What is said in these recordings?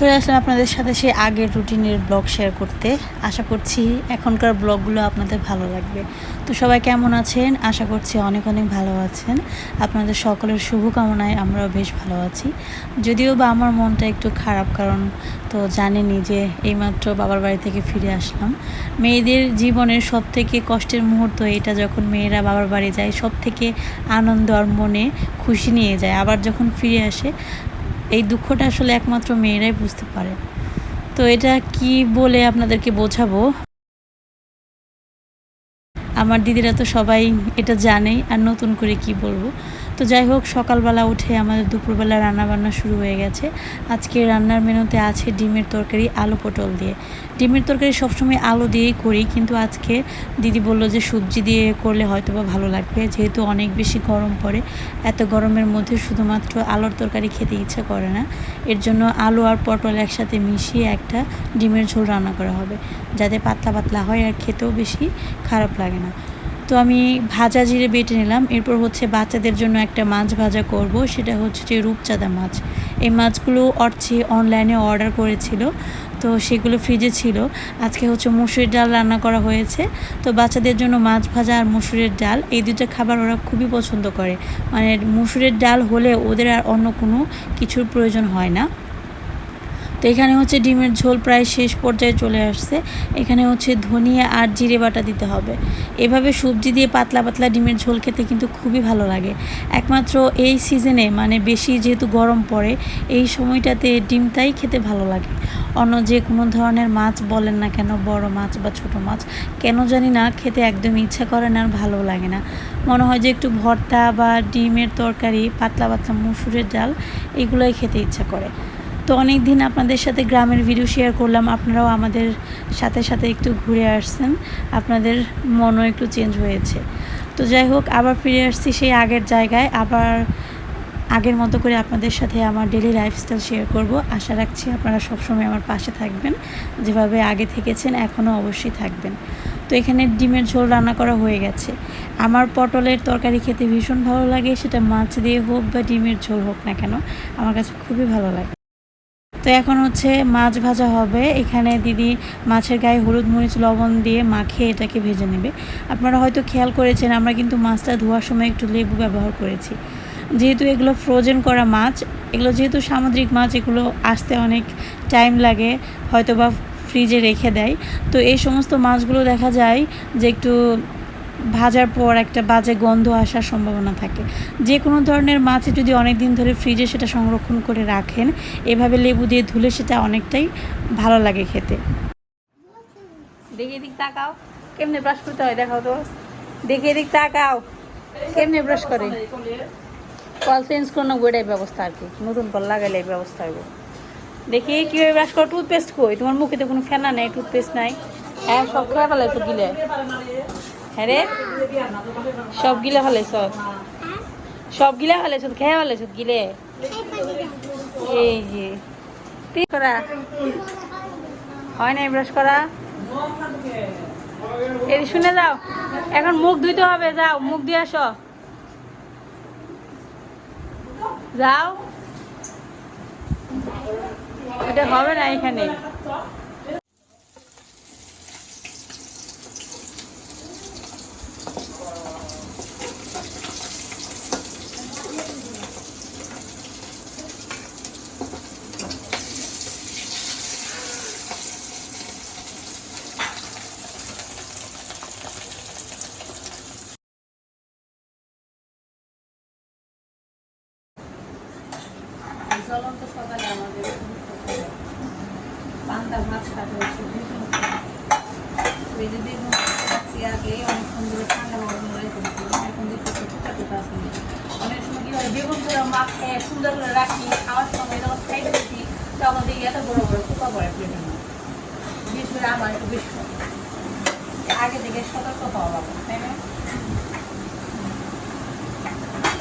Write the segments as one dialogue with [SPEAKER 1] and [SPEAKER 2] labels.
[SPEAKER 1] চলে আসলাম আপনাদের সাথে সেই আগের রুটিনের ব্লগ শেয়ার করতে। আশা করছি এখনকার ব্লগগুলো আপনাদের ভালো লাগবে। তো সবাই কেমন আছেন? আশা করছি অনেক অনেক ভালো আছেন। আপনাদের সকলের শুভকামনায় আমরাও বেশ ভালো আছি। যদিও বা আমার মনটা একটু খারাপ, কারণ তো জানেনই যে এইমাত্র বাবার বাড়ি থেকে ফিরে আসলাম। মেয়েদের জীবনের সব থেকে কষ্টের মুহূর্ত এটা যখন মেয়েরা বাবার বাড়ি যায় সব থেকে আনন্দ আর মনে খুশি নিয়ে যায়। আবার যখন ফিরে আসে এই দুঃখটা আসলে একমাত্র মেয়েরাই বুঝতে পারে। তো এটা কি বলে আপনাদেরকে বোঝাবো? আমার দিদিরা তো সবাই এটা জানেই, আর নতুন করে কি বলব? তো যাই হোক, সকালবেলা উঠে আমাদের দুপুরবেলা রান্না বান্না শুরু হয়ে গেছে। আজকে রান্নার মেনুতে আছে ডিমের তরকারি, আলু পটল দিয়ে। ডিমের তরকারি সবসময় আলু দিয়েই করি, কিন্তু আজকে দিদি বলল যে সবজি দিয়ে করলে হয়তো বা ভালো লাগবে, যেহেতু অনেক বেশি গরম পড়ে। এত গরমের মধ্যে শুধুমাত্র আলুর তরকারি খেতে ইচ্ছা করে না। এর জন্য আলু আর পটল একসাথে মিশিয়ে একটা ডিমের ঝোল রান্না করা হবে, যাতে পাতলা পাতলা হয় আর খেতেও বেশি খারাপ লাগে না। তো আমি ভাজা জিরে বেটে নিলাম। এরপর হচ্ছে বাচ্চাদের জন্য একটা মাছ ভাজা করব। সেটা হচ্ছে যে রূপচাঁদা মাছ। এই মাছগুলো অর্চে অনলাইনে অর্ডার করেছিল, তো সেগুলো ফ্রিজে ছিল। আজকে হচ্ছে মুসুরির ডাল রান্না করা হয়েছে। তো বাচ্চাদের জন্য মাছ ভাজা আর মুসুরের ডাল, এই দুটো খাবার ওরা খুবই পছন্দ করে। মানে মুসুরের ডাল হলে ওদের আর অন্য কোনো কিছুর প্রয়োজন হয় না। তো এখানে হচ্ছে ডিমের ঝোল প্রায় শেষ পর্যায়ে চলে আসছে। এখানে হচ্ছে ধনিয়া আর জিরে বাটা দিতে হবে। এভাবে সবজি দিয়ে পাতলা পাতলা ডিমের ঝোল খেতে কিন্তু খুবই ভালো লাগে। একমাত্র এই সিজনে মানে বেশি যেহেতু গরম পড়ে, এই সময়টাতে ডিমটাই খেতে ভালো লাগে। অন্য যে কোনো ধরনের মাছ বলেন না কেন, বড় মাছ বা ছোট মাছ, কেন জানি না, খেতে একদম ইচ্ছা করে না আর ভালো লাগে না। মনে হয় যে একটু ভর্তা বা ডিমের তরকারি, পাতলা পাতলা মুসুরের ডাল, এগুলোই খেতে ইচ্ছা করে। তো অনেক দিন আপনাদের সাথে গ্রামের ভিডিও শেয়ার করলাম, আপনারাও আমাদের সাথে সাথে একটু ঘুরে আসছেন, আপনাদের মনও একটু চেঞ্জ হয়েছে। তো যাই হোক, আবার ফিরে আসছি সেই আগের জায়গায়, আবার আগের মতো করে আপনাদের সাথে আমার ডেলি লাইফস্টাইল শেয়ার করব। আশা রাখছি আপনারা সবসময় আমার পাশে থাকবেন, যেভাবে আগে থেকেছেন, এখনও অবশ্যই থাকবেন। তো এখানে ডিমের ঝোল রান্না করা হয়ে গেছে। আমার পটলের তরকারি খেতে ভীষণ ভালো লাগে, সেটা মাছ দিয়ে হোক বা ডিমের ঝোল হোক না কেন, আমার কাছে খুবই ভালো লাগে। তো এখন হচ্ছে মাছ ভাজা হবে। এখানে দিদি মাছের গায়ে হলুদ মরিচ লবণ দিয়ে মাখিয়ে এটাকে ভেজে নেবে। আপনারা হয়তো খেয়াল করেছেন, আমরা কিন্তু মাছটা ধোয়ার সময় একটু লেবু ব্যবহার করেছি। যেহেতু এগুলো ফ্রোজেন করা মাছ, এগুলো যেহেতু সামুদ্রিক মাছ, এগুলো আসতে অনেক টাইম লাগে হয়তো বা ফ্রিজে রেখে দেয়। তো এই সমস্ত মাছগুলো দেখা যায় যে একটু ভাজার পর একটা বাজে গন্ধ আসার সম্ভাবনা থাকে। যে কোনো ধরনের মাছ যদি অনেক দিন ধরে ফ্রিজে সেটা সংরক্ষণ করে রাখেন, এভাবে লেবু দিয়ে ধুলে সেটা অনেকটাই ভালো লাগে খেতে।
[SPEAKER 2] দেখে এদিক তাকাও, কেমনে ব্রাশ করতে হয় দেখাও তো। দেখে এদিক তাকাও, কেমনে ব্রাশ করে। কল চেঞ্জ করনো গোটাই ব্যবস্থা আর কি। নতুন কল লাগাইলে এই ব্যবস্থা হইব। দেখি কীভাবে ব্রাশ করো টুথপেস্ট কই? তোমার মুখে তো কোনো ফেনা নেই টুথপেস্ট নাই। হ্যাঁ সব খেয়ে ফেলাইছো গিলে। হ্যাঁ রে? সব গিলে ফেলাইছ সব গিলে ফেলাইছ খেয়ে ফেলাইছ গিলে? এই যে। তুই করা। হয় নাই ব্রাশ করা? এই শুনে যাও। এখন মুখ ধুইতে হবে, যাও, মুখ দিয়ে আসো। যাও। এটা হবে না এখানে। জ্বলন্ত সকালে আমাদের পান্তা মাছ হয়েছে। ভেজে দিয়ে খাচ্ছি আগে অনেকক্ষণ ধরে ঠান্ডা গরম করে এখন দেখতেছি টুকা টুকা অনেক সময় কি হয়, বেগুন করে মাখে সুন্দর করে রাখি, খাওয়ার সময় যখন খাই দিচ্ছি তখন দেখি এত বড় বড় টুকা পড়ে প্লেটের বিশেষ করে আমার একটু বেশি আগে থেকে সতর্ক হওয়া বাবা তাই না?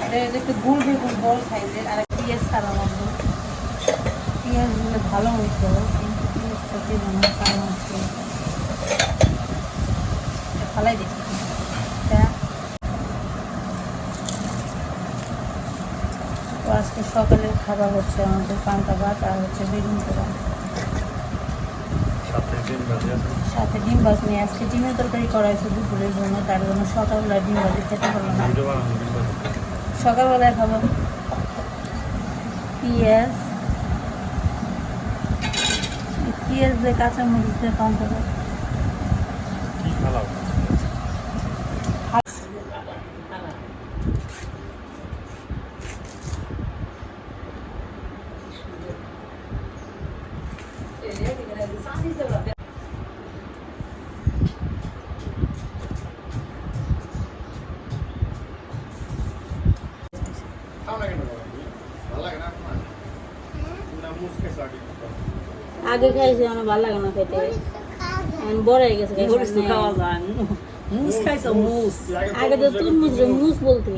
[SPEAKER 2] এটা একটু গুল বেগুন বড় সাইজের আর পেঁয়াজ ছাড়া মতো পেঁয়াজ দিলে ভালো হইতো কিন্তু পেঁয়াজটাকে মনে হয় কালো হচ্ছে ফালাই তো আজকে সকালের খাবার হচ্ছে আমাদের পান্তা ভাত আর হচ্ছে বেগুন পোড়া।
[SPEAKER 3] সাথে ডিম ভাজি
[SPEAKER 1] নিয়ে আসছে ডিমের তরকারি করা হয়েছে দুপুরের জন্য। তার জন্য সকালবেলা ডিম ভাজি খেতে পারল না। সকালবেলায় খাব। পেঁয়াজ পেঁয়াজ দিয়ে কাঁচা মরিচ দিয়ে কম করব
[SPEAKER 3] কি খালাও খাও না কেন বাবা? ভালো লাগে না আপনার? না, মুচকে চাটি।
[SPEAKER 1] আগে খাইছি আমার ভালো লাগে না খেতে। বড় হয়ে গেছে
[SPEAKER 4] মুস খাইছো মুস।
[SPEAKER 1] আগে তো তুরমুজ রে মুজ বলতে।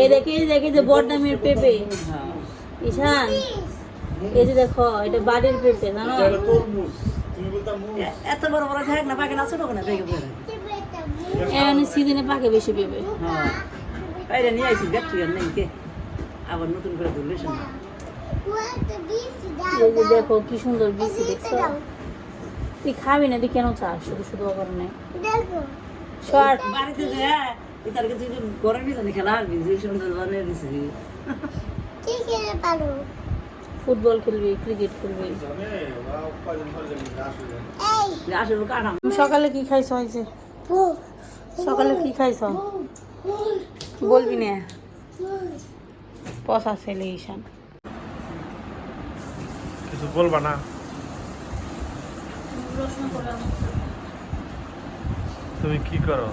[SPEAKER 1] এই দেখে এই দেখে যে বডনামের পেঁপে। ঈশান এই যে দেখো এটা বাড়ির পেঁপে জানো।
[SPEAKER 4] এত বড় বড় থাক না পাকে না ছোট না পেকে পড়ে
[SPEAKER 1] এখন সিজনে পাকে বেশি পেঁপে।
[SPEAKER 4] হ্যাঁ। এটা নিয়ে আইছি দেখ তুই নেই কে? আবার নতুন করে ধরলে শোনা।
[SPEAKER 1] দেখো কি সুন্দর দেখছ? তুই খাবি না তুই কেন চাস? শুধু শুধু নেই। শর্ট।
[SPEAKER 4] বাড়িতে তার কাছে বিজানি খেলা আর বিজি সুন্দর বানিয়ে দিছি।
[SPEAKER 1] ফুটবল খেলবি ক্রিকেট খেলবি।
[SPEAKER 3] জানে, ওরা কয়দিন পরে জানি আসবে।
[SPEAKER 4] আসলে কাটাম
[SPEAKER 1] সকালে কি খাইছ হয়েছে সকালে কি খাইছ? বলবি না। পচা ছেলে ঈশান।
[SPEAKER 3] কিছু বলবা না তুমি কি করো?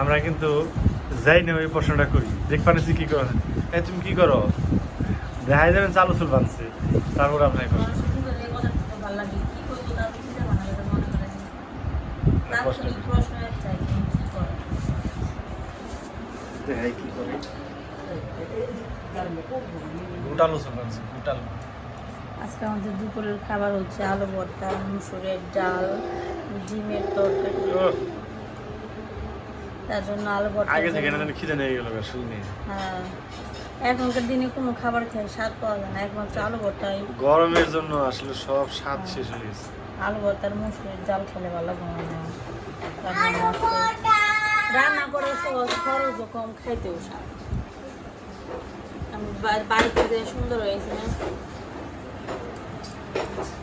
[SPEAKER 3] আমরা কিন্তু যাই না ওই প্রশ্নটা করি। দেখ পানিছি কি করো? এই তুমি কি করো? দেখাই যাবেন চালু চুল বানছে। তারপর আপনার করো দেখাই কি করে?
[SPEAKER 1] আজকে আমাদের দুপুরের খাবার হচ্ছে আলু ভর্তা মুসুরের ডাল ডিমের তরকারি। তার জন্য আলু ভর্তা
[SPEAKER 3] আগে থেকে না খিদে নিয়ে গেল
[SPEAKER 1] হ্যাঁ। এখনকার দিনে কোনো খাবার খেয়ে স্বাদ পাওয়া যায় না একমাত্র আলু ভর্তাই।
[SPEAKER 3] গরমের জন্য আসলে সব স্বাদ শেষ হয়ে গেছে।
[SPEAKER 1] আলু ভর্তার মুসুরের ডাল খেলে ভালো ঘুমায় না। তার জন্য আজকে রান্না করে সহজ খরচও কম খাইতেও আমি বাড়িতে যে সুন্দর হয়েছে না?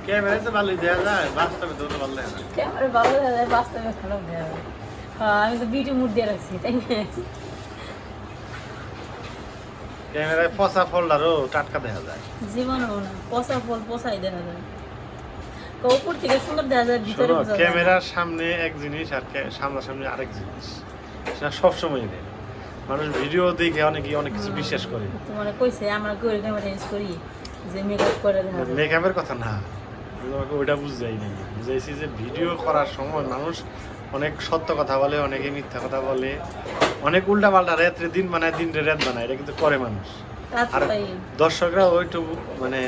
[SPEAKER 3] ক্যামেরায় তো ভালোই দেওয়া যায় বাস্তবে তো ভালো লাগে না
[SPEAKER 1] ক্যামেরা ভালো দেখা যায় বাস্তবে খারাপ দেখা যায়। হ্যাঁ, আমি তো বিউটি মুড দিয়ে রাখছি তাই না?
[SPEAKER 3] ক্যামেরায় পচা ফলটারও টাটকা দেখা যায়।
[SPEAKER 1] জীবনেও না পচা ফল পচাই দেখা যায়। উপর থেকে সুন্দর দেখা যায় ভিতরে।
[SPEAKER 3] ক্যামেরার সামনে এক জিনিস আর সামনাসামনি আরেক জিনিস। সেটা সবসময় নেই মানুষ ভিডিও দেখে অনেকে অনেক কিছু বিশ্বাস করে।
[SPEAKER 1] তো কইছে আমরা করে ক্যামেরা ইউজ করি? যে মেকআপ করে দেখা
[SPEAKER 3] মেকআপের কথা না। তোমাকে ওইটা বুঝাই নাই। বুঝাইছি যে ভিডিও করার সময় মানুষ অনেক সত্য কথা বলে অনেকে মিথ্যা কথা বলে। অনেক উল্টা পাল্টা রাত্রে দিন বানায় দিনরে রাত বানায়। এটা কিন্তু করে মানুষ। আর দর্শকরা ওইটু মানে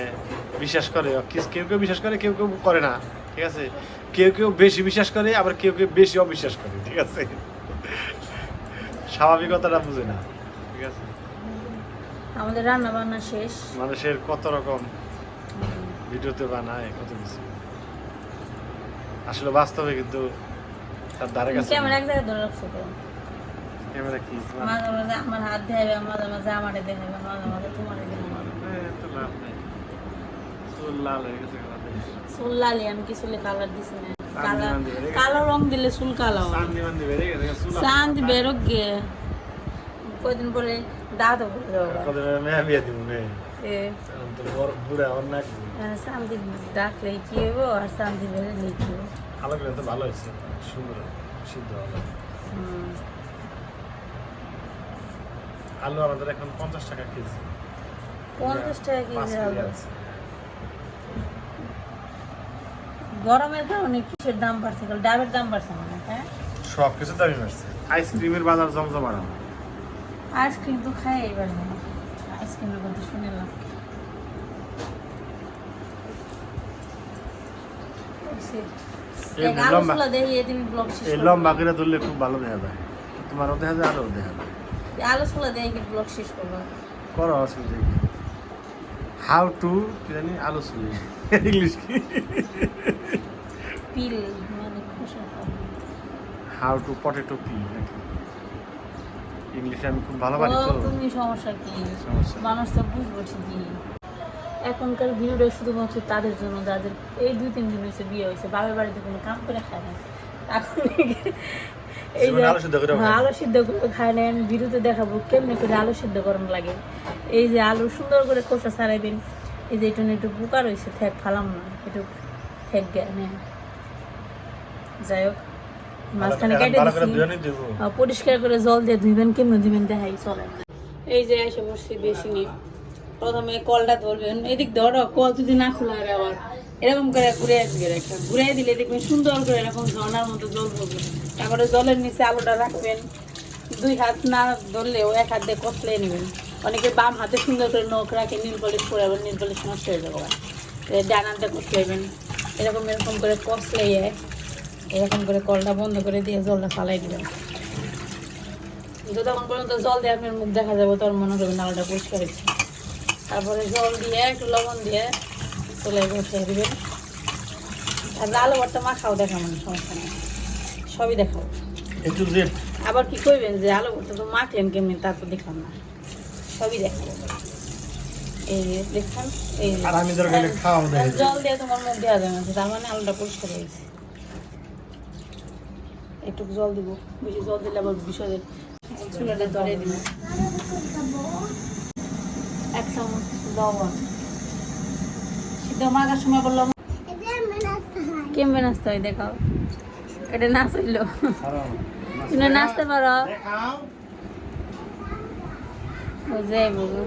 [SPEAKER 3] বিশ্বাস করে। কেউ কেউ বিশ্বাস করে কেউ কেউ করে না। ঠিক আছে? কেউ কেউ বেশি বিশ্বাস করে আবার কেউ কেউ বেশি অবিশ্বাস করে। ঠিক আছে? স্বাভাবিকতাটা বুঝে না। ঠিক আছে?
[SPEAKER 1] আমাদের রান্না বান্না শেষ।
[SPEAKER 3] মানুষের কত রকম ভিডিওতে বানায় কত কিছু। আসলে বাস্তবে কিন্তু তার দ্বারে কাছে
[SPEAKER 1] ক্যামেরা এক জায়গায় ধরে রাখছো তো
[SPEAKER 3] ক্যামেরা কি?
[SPEAKER 1] মাঝে মাঝে আমার হাত দেখাবে মাঝে মাঝে আমারে দেখাবে মাঝে মাঝে তোমারে দেখাবে
[SPEAKER 3] এ, তো লাভ নেই। চুল লাল হয়ে গেছে।
[SPEAKER 1] চুল লালি আমি কিছু কালার দিছি না। কালো রং দিলে চুল কালো হয়।
[SPEAKER 3] চান্দি
[SPEAKER 1] বেরোক গে। কদিন পরে দাঁত চান্দি ডাকলে কি হইব আর চান্দি বেরোলে কি হইব।
[SPEAKER 3] ভালো হয়েছে সুন্দর সিদ্ধ আলু আমাদের এখন পঞ্চাশ টাকা কেজি।
[SPEAKER 1] পঞ্চাশ টাকা কেজি
[SPEAKER 3] কেজি
[SPEAKER 1] আলু
[SPEAKER 3] আছে।
[SPEAKER 1] গরমের কারণে কিসের দাম বাড়ছে? ডাবের দাম বাড়ছে মানে হ্যাঁ
[SPEAKER 3] সব কিছু দামি বাড়ছে। আইসক্রিমের বাজার জমজমাট
[SPEAKER 1] আইসক্রিম তো খাই এবার না আইসক্রিমের কথা শুনলাম
[SPEAKER 3] লম্বা
[SPEAKER 1] তুমি ব্লগ শেষ
[SPEAKER 3] এই
[SPEAKER 1] করো।
[SPEAKER 3] লম্বা করে ধরলে খুব ভালো দেখা যায়। তোমারও দেখা যায় আরও দেখা যায়।
[SPEAKER 1] আলো ছোলা দিয়ে কি ব্লগ শেষ করব।
[SPEAKER 3] করো অসুবিধা হাউ টু কি জানি আলু চুলি ইংলিশ কি?
[SPEAKER 1] পিল মানে খোসা।
[SPEAKER 3] হাউ টু পটেটো পি নাকি? ইংলিশে আমি খুব ভালো পারি তো
[SPEAKER 1] তুমি সমস্যা কি? মানুষ তো বুঝব ঠিকই। এখনকার ভিডিওটা শুধুমাত্র তাদের জন্য যাদের এই দুই তিন দিন হয়েছে বিয়ে হয়েছে বাবার বাড়িতে কোনো কাম করে খায় না। এখন এই
[SPEAKER 3] আলু সিদ্ধ করে খায় না।
[SPEAKER 1] আলু সিদ্ধ করে খায় নেন ভিডিওতে দেখাবো কেমনি করে আলো সিদ্ধ করানো লাগে। এই যে আলু সুন্দর করে খোসা ছাড়াইবেন। এই যে একটু না একটু বুকা রয়েছে থ্যাক ফালাম না একটু থ্যাক গে- যাই হোক মাঝখানে কেটে দিচ্ছি পরিষ্কার করে জল দিয়ে ধুইবেন কেমন ধুইবেন দেখাই চলে এই যে এসে বসছি বেশি নিয়ে প্রথমে কলটা ধরবেন এদিক ধরো কল যদি না খোলা হয় আবার। এরকম করে ঘুরে আসবে একটা। ঘুরে দিলে দেখবেন সুন্দর করে এরকম ঝর্ণার মতো জল ধরবে তারপরে জলের নিচে আলুটা রাখবেন। দুই হাত না ধরলেও এক হাত দিয়ে কষলে নেবেন। অনেকে বাম হাতে সুন্দর করে নখ রাখে নীল পলিশ করে আবার নীল পলিশ নষ্ট হয়ে যাবে আবার। এ ডান হাতে কষলেবেন এরকম এরকম করে কষলে এরকম করে কলটা বন্ধ করে দিয়ে জলটা ফালাই দিবেন। যতক্ষণ পর্যন্ত জল দিয়ে আপনার মুখ দেখা যাবে তোর মনে করবেন আলুটা পরিষ্কার হয়েছে। তারপরে জল দিয়ে একটু লবণ দিয়ে চলে বসিয়ে দিবেন। আর আলু ভর্তা মাখাও দেখাবো না সমস্যা নেই। সবই দেখাবো।
[SPEAKER 3] যে
[SPEAKER 1] আবার কি করবেন যে আলু ভর্তা তো মাখলেন কেমনি তা তো দেখলাম না। সবই দেখাবো এই এই। জল দিয়ে তোমার মুখ দেওয়া যাবে না তার মানে আলুটা পরিষ্কার হয়ে গেছে। একটু জল দিব বেশি জল দিলে আবার বিষয় চুলাটা ধরে দিব। এক চামচ লবণ। সিদ্ধ মাখার সময় কেমন নাচতে হয় দেখাও? এটা নাচ হইল। তুমি নাচতে পারো।
[SPEAKER 3] দেখাও।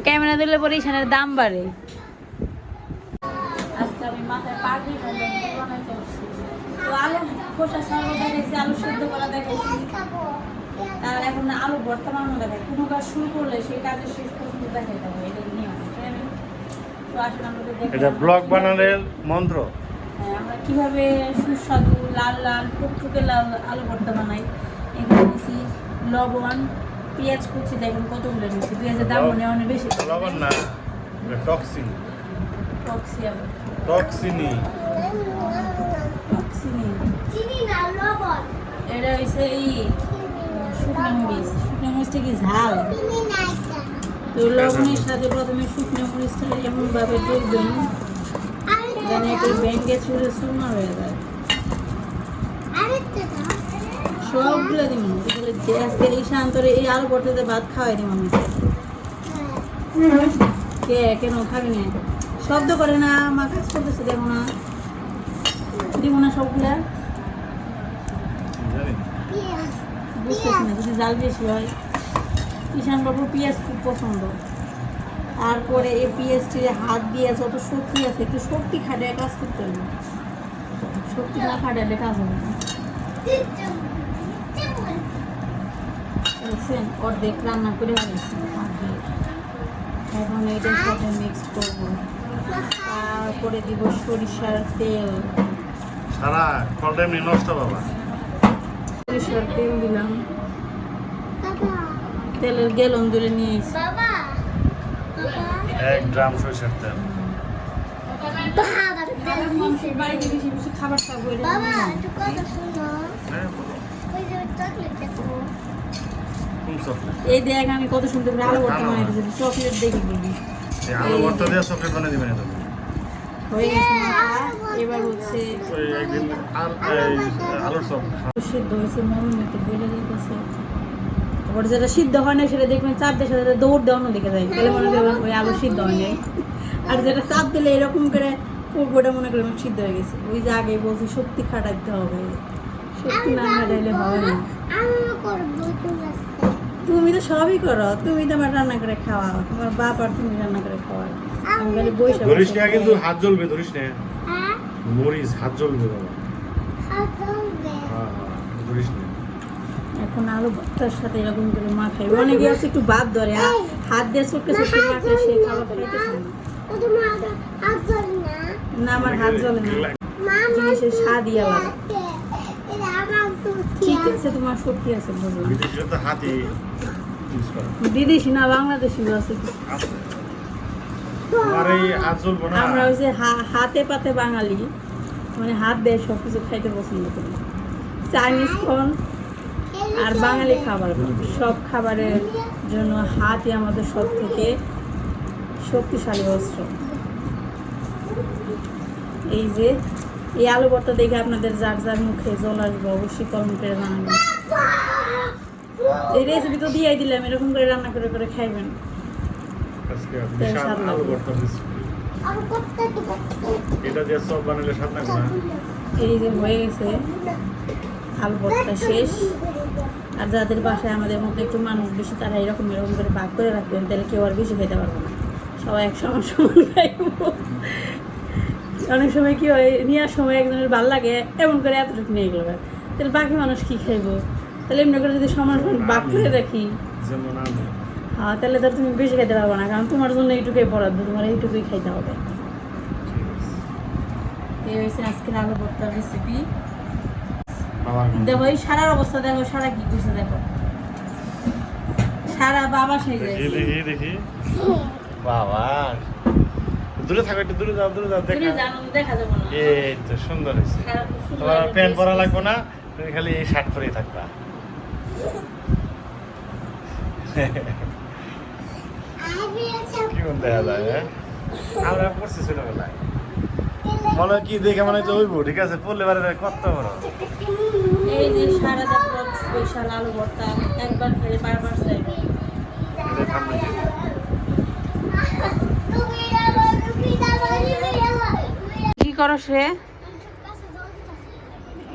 [SPEAKER 1] ক্যামেরা দিলে পরে ইসানের দাম বাড়ে। আজকে আমি মাথায় পাগড়ি তো আলু খোসা ছাড়ানো দেখাইছি আলু সেদ্ধ করা দেখাইছি। আর এখন আলু ভর্তা বানানো দেখাই। কোনো কাজ শুরু করলে সেই কাজের শেষ পর্যন্ত দেখাইতে হবে এটা নিয়ম তো আসলে আমরা দেখলাম।
[SPEAKER 3] এটা ব্লগ বানানোর মন্ত্র।
[SPEAKER 1] হ্যাঁ, আমরা কীভাবে সুস্বাদু লাল লাল টুকটুকে লাল আলু ভর্তা বানাই এখানে লবণ পেঁয়াজ কুচি দেখুন কতগুলো নিচ্ছি পেঁয়াজের দাম মনে অনেক বেশি।
[SPEAKER 3] লবণ না টক্সিন।
[SPEAKER 1] টক্সি আবার
[SPEAKER 3] টক্সিনি।
[SPEAKER 1] টক্সিনি এটা হচ্ছে এই শুকনো মরিচ। শুকনো মরিচটা কি ঝাল? তো লবণের সাথে প্রথমে শুকনো মরিচটা এমনভাবে দেখবেন যেন একটু ব্যাঙ্গে ছুঁড়ে শুকনো হয়ে যায়। সবগুলো দিব যে আজকে এই শান্তরে এই আলু ভর্তাতে ভাত খাওয়াই দিব আমি। কে কেন খাবি না। শব্দ করে না, মা কাজ করতেছে দেখো না। দিব না সবগুলা। বুঝতেছি না যদি জাল বেশি হয়। ঈশান বাবুর পেঁয়াজ খুব পছন্দ। তারপরে এই পেঁয়াজটি হাত দিয়ে যত শক্তি আছে, একটু শক্তি খাটায় কাজ করতে হবে। শক্তি না খাটালে কাজ হবে না। দেখছেন অর্ধেক রান্না করে ফেলেছি এখন এটার সাথে মিক্স করব। তারপরে দিব সরিষার তেল।
[SPEAKER 3] সারা কলটা এমনি নষ্ট বাবা।
[SPEAKER 1] সরিষার তেল দিলাম। তেলের গেলন ধরে নিয়ে এসেছি
[SPEAKER 3] এক গ্রাম সরিষার তেল।
[SPEAKER 1] খাবার
[SPEAKER 3] হ্যাঁ চকলেট
[SPEAKER 1] এই দেখ আমি কত সুন্দর করে আলু ভর্তা বানাইতেছি চকলেট দেখি বলি
[SPEAKER 3] আলু ভর্তা দিয়ে চকলেট বানিয়ে দিবেন এটা।
[SPEAKER 1] হয়ে গেছে এবার হচ্ছে
[SPEAKER 3] ওই একদিন আর এই আলুর চপ।
[SPEAKER 1] সিদ্ধ হয়েছে বলে যেটা সিদ্ধ হয় না সেটা দেখবেন চাপ দিয়ে সেটা দৌড় দেওয়ানো দিকে যায়। তাহলে মনে করবেন ওই আলু সিদ্ধ হয় নাই। আর যেটা চাপ দিলে এরকম করে ওটা মনে করবেন সিদ্ধ হয়ে গেছে। ওই যে আগে বলছি শক্তি খাটাইতে হবে। শক্তি না খাটাইলে হবে না। তুমি তো সবই করো। তুমি তো আমার রান্না করে খাওয়াও। তোমার বাপ আর তুমি রান্না করে খাওয়াও। আমি খালি বসে
[SPEAKER 3] ধরিস না কিন্তু হাত জ্বলবে ধরিস না। মরিস হাত জ্বলবে বাবা। হ্যাঁ হ্যাঁ ধরিস না।
[SPEAKER 1] এখন আলু ভর্তার সাথে এরকম করে মাখাই। অনেকে আছে একটু বাদ ধরে আর হাত দিয়ে চোখে চোখে সে খাইতেছে না। না। আমার হাত জ্বলে না। জিনিসের স্বাদই আলাদা ঠিক আছে। তোমার শক্তি আছে বুঝলাম।
[SPEAKER 3] হাতি। ইউজ
[SPEAKER 1] বিদেশি না বাংলাদেশি আছে আমরা ওই যে হাতে পাতে বাঙালি মানে হাত দিয়ে সব কিছু খাইতে পছন্দ করি। চাইনিজ খন আর বাঙালি খাবার সব খাবারের জন্য হাতই আমাদের সব থেকে শক্তিশালী অস্ত্র এই যে এই আলু ভর্তা দেখে আপনাদের যার যার মুখে জল আসবে অবশ্যই কমেন্ট জানাবেন। এই রেসিপি তো দিয়েই দিলাম এরকম করে রান্না করে করে খাইবেন।
[SPEAKER 3] এটা দিয়ে সব বানালে স্বাদ লাগবে না?
[SPEAKER 1] এই যে হয়ে গেছে আলু ভর্তা শেষ। আর যাদের বাসায় আমাদের মতো একটু মানুষ বেশি তারা এরকম এরকম করে ভাগ করে রাখবেন তাহলে কেউ আর বেশি খেতে পারবে না। সবাই এক সমান সমান খাইব। অনেক সময় কি হয় নেওয়ার সময় একজনের ভালো লাগে এমন করে এতটুকু নিয়ে গেল। তাহলে বাকি মানুষ কি খাইবো? তাহলে এমনি করে যদি সমান সমান ভাগ করে রাখি
[SPEAKER 3] যেমন আমি।
[SPEAKER 1] হ্যাঁ তাহলে তো তুমি বেশি খাইতে পারবে না কারণ তোমার জন্য এইটুকুই বরাদ্দ তোমার এইটুকুই খাইতে হবে। এই হয়েছে আজকের আলু ভর্তার রেসিপি দেখো এই সারার অবস্থা দেখো সারা কি করছে দেখো। সারা বাবা সেই
[SPEAKER 3] দেখি। দেখি দেখি। বাবা। দূরে থাকো একটু দূরে যাও দূরে যাও দেখা।
[SPEAKER 1] দেখা
[SPEAKER 3] এই তো সুন্দর হয়েছে। তোমার প্যান্ট পরা লাগবে না তুমি খালি এই শার্ট পরেই থাকবা। কি দেখা যায় হ্যাঁ? আমরা পড়ছি ছোটবেলায়। মনে কি দেখে মনে হচ্ছে ওইবো ঠিক আছে? পড়লে পারে কত বড়?
[SPEAKER 1] এই যে সারা দেখো স্পেশাল আলু ভর্তা একবার খেলে বারবার চাইবে। কি করো সে?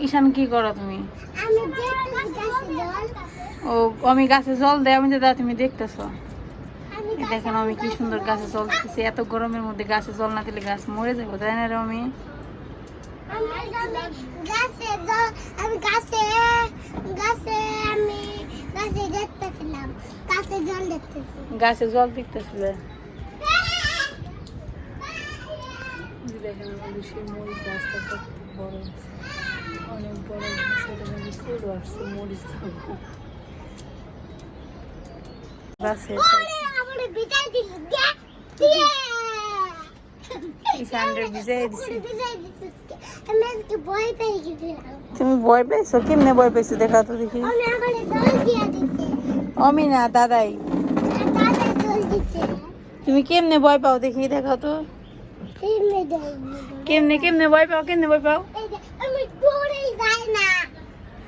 [SPEAKER 1] ঈশান কি করো তুমি? ও আমি গাছে জল দেয় আমি দাদা তুমি দেখতেছো। দেখেন আমি কি সুন্দর গাছে জল দিতেছি এত গরমের মধ্যে গাছে জল না দিলে গাছ মরে যাব তাই না রে আমি?
[SPEAKER 5] গাছে জল দেখতেছি।
[SPEAKER 1] গাছে জল দিতেছিলে? দেখেন আমাদের সেই মরিচ গাছটা কত বড় অনেক বড় গাছ এটা ফুল আসছে মরিচ
[SPEAKER 5] আমার বিদায় দিল দিয়ে
[SPEAKER 1] ঈশানরে ভিজাই দিছি
[SPEAKER 5] বিদায় দিতে আমি আজকে ভয় পেয়ে গেছিলাম
[SPEAKER 1] তুমি ভয় পেয়েছ? কেমনে ভয় পেয়েছ দেখা তো দেখি।
[SPEAKER 5] আমি আমার জল দিয়ে দিচ্ছে
[SPEAKER 1] আমি না দাদাই তুমি কেমনে ভয় পাও দেখি দেখাও তো। কেমনে কেমনে ভয় পাও কেমনে ভয় পাও?
[SPEAKER 5] আমি দৌড়েই যাই না।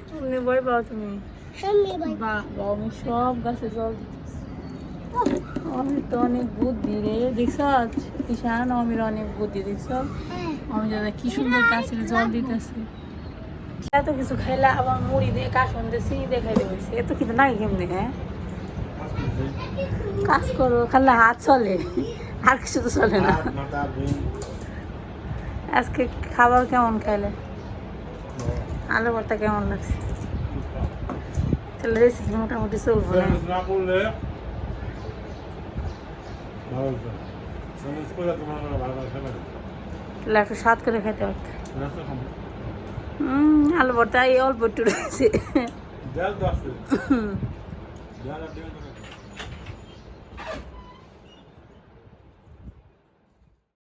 [SPEAKER 1] কেমনে ভয় পাও তুমি? বাহ, আমি সব গাছে জল দিতেছি আমি তো অনেক বুদ্ধি রে। দেখছ ঈশান, আমির অনেক বুদ্ধি দেখছ আমি দাদা কি সুন্দর গাছের জল দিতেছি। এত কিছু খাইলা আবার মুড়ি দিয়ে কাশন দিয়ে চিনি দিয়ে এত কিন্তু নাই কেমনে হ্যাঁ? কাজ করো, খালি হাত চলে। আর কিছু তো চলে না। আজকে খাবার কেমন খাইলে? আলু ভর্তা কেমন লাগছে? তাহলে রেসিপি মোটামুটি চলবো না
[SPEAKER 3] Servis না করলে ভালো হতো। Servis করলে তোমার মনে হয় ভালো ভালো খাবে না।
[SPEAKER 1] তাহলে একটু স্বাদ করে খাইতে পারতো আলু ভর্তা এই অল্প একটু রয়েছে।